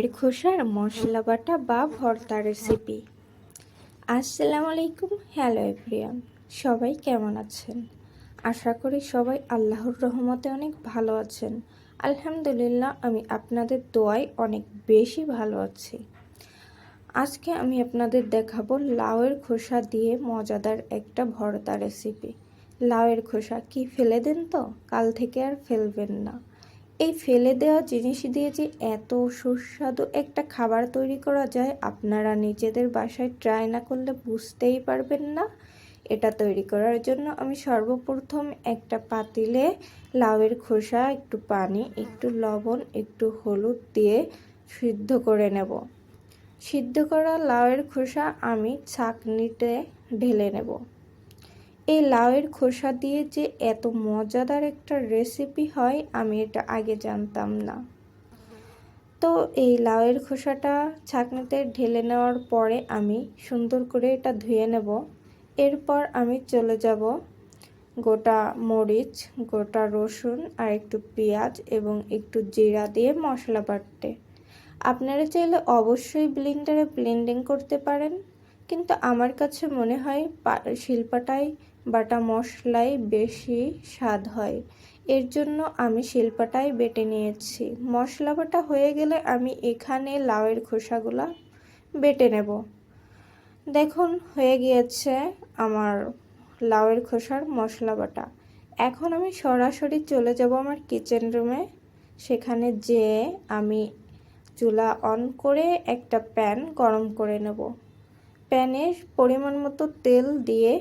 লাউয়ের খোসার মশলা বাটা বা ভর্তা রেসিপি আসসালামু আলাইকুম হ্যালো এভরিয়ান সবাই কেমন আছেন? আশা করি সবাই আল্লাহর রহমতে অনেক ভালো আছেন। আলহামদুলিল্লাহ, আমি আপনাদের দোয়ায় অনেক বেশি ভালো আছি। আজকে আমি আপনাদের দেখাবো লাউয়ের খোসা দিয়ে মজাদার একটা ভর্তা রেসিপি লাউয়ের খোসা কি ফেলে দেন তো? কাল থেকে আর ফেলবেন না। এই ফেলে দেওয়া জিনিস দিয়ে যে এত সুস্বাদু একটা খাবার তৈরি করা যায়, আপনারা নিজেদের বাসায় ট্রাই না করলে বুঝতেই পারবেন না। এটা তৈরি করার জন্য আমি সর্বপ্রথম একটা পাতিলে লাউয়ের খোসা, একটু পানি, একটু লবণ, একটু হলুদ দিয়ে সিদ্ধ করে নেব। সিদ্ধ করা লাউয়ের খোসা আমি ছাকনিতে ঢেলে নেব। এই লাউয়ের খোসা দিয়ে যে এত মজাদার একটা রেসিপি হয়, আমি এটা আগে জানতাম না। তো এই লাউয়ের খোসাটা ছাঁকনিতে ঢেলে নেওয়ার পরে আমি সুন্দর করে এটা ধুয়ে নেব। এরপর আমি চলে যাব গোটা মরিচ, গোটা রসুন আর একটু পেঁয়াজ এবং একটু জিরা দিয়ে মশলা বাটতে। আপনারা চাইলে অবশ্যই ব্লেন্ডারে ব্লেন্ডিং করতে পারেন, কিন্তু আমার কাছে মনে হয় শিল্পাটাই বাটা মশলাই বেশি স্বাদ হয়। এর জন্য আমি শিল্পাটাই বেটে নিয়েছি। মশলা বাটা হয়ে গেলে আমি এখানে লাউয়ের খোসাগুলা বেটে নেব। দেখুন, হয়ে গিয়েছে আমার লাউয়ের খোসার মশলা বাটা। এখন আমি সরাসরি চলে যাব আমার কিচেন রুমে। সেখানে যেয়ে আমি চুলা অন করে একটা প্যান গরম করে নেব। প্যানে পরিমাণ মতো তেল দিয়ে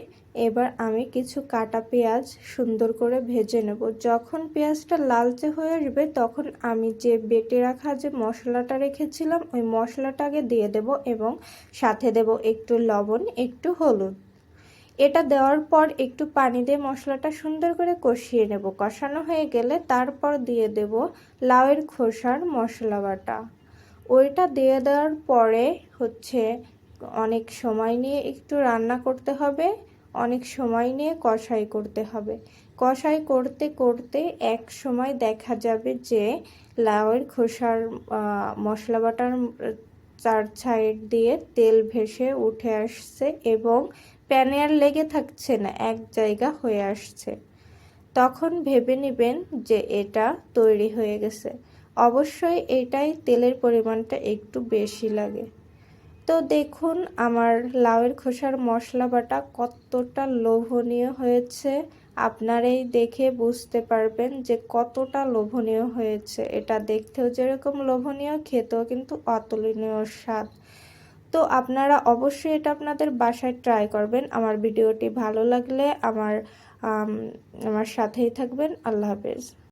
এবার আমি কিছু কাটা পেঁয়াজ সুন্দর করে ভেজে নেব। যখন পেঁয়াজটা লালচে হয়ে আসবে, তখন আমি যে বেটে রাখা যে মশলাটা রেখেছিলাম, ওই মশলাটাকে দিয়ে দেব এবং সাথে দেব একটু লবণ, একটু হলুদ। এটা দেওয়ার পর একটু পানি দিয়ে মশলাটা সুন্দর করে কষিয়ে নেব। কষানো হয়ে গেলে তারপর দিয়ে দেব লাউয়ের খোসার মশলা বাটা। ওইটা দিয়ে দেওয়ার পরে হচ্ছে অনেক সময় নিয়ে একটু রান্না করতে হবে, অনেক সময় নিয়ে কষাই করতে হবে। কষাই করতে করতে এক সময় দেখা যাবে যে লাউয়ের খোসার মশলা বাটার চার সাইড দিয়ে তেল ভেসে উঠে আসছে এবং প্যানে আর লেগে থাকছে না, এক জায়গা হয়ে আসছে। তখন ভেবে নেবেন যে এটা তৈরি হয়ে গেছে। অবশ্যই এটাই তেলের পরিমাণটা একটু বেশি লাগে। তো দেখুন, আমার লাউয়ের খোসার মশলা বাটা কতটা লোভনীয় হয়েছে। আপনারাই দেখে বুঝতে পারবেন যে কতটা লোভনীয় হয়েছে। এটা দেখতেও যেরকম লোভনীয়, খেতেও কিন্তু অতুলনীয় স্বাদ। তো আপনারা অবশ্যই এটা আপনাদের বাসায় ট্রাই করবেন। আমার ভিডিওটি ভালো লাগলে আমার আমার সাথেই থাকবেন। আল্লাহ হাফেজ।